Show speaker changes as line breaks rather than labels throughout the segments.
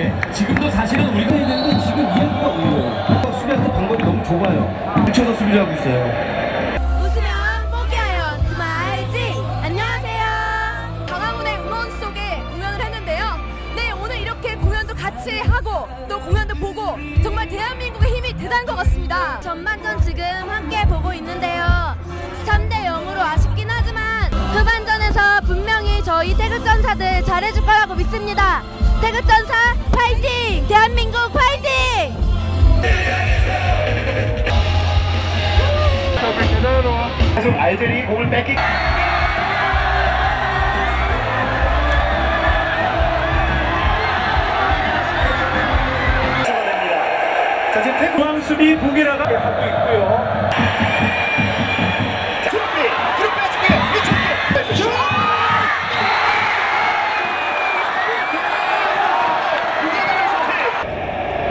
완벽하게. 지금도 사실은 우리가 해야 되는데 지금 어려워요. 수비할 때 방법이 너무 좁아요. 붙여서 수비를 하고 있어요.
웃으면 포기하여 스마일지 안녕하세요 강화문의 음원 속에 공연을 했는데요 네 오늘 이렇게 공연도 같이 하고 또 공연도 보고 정말 대한민국의 힘이 대단한 것 같습니다 전반전 지금 함께 보고 있는데요 3대 0으로 아쉽긴 하지만 후반전에서 분명히 저희 태극전사들 잘해줄 거라고 믿습니다 태극전사 파이팅 대한민국 파이팅
계속 알들이 공을 뺏기. 자, 지금 태국
중앙 수비 보기라가 하고 있고요.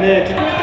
네, 두-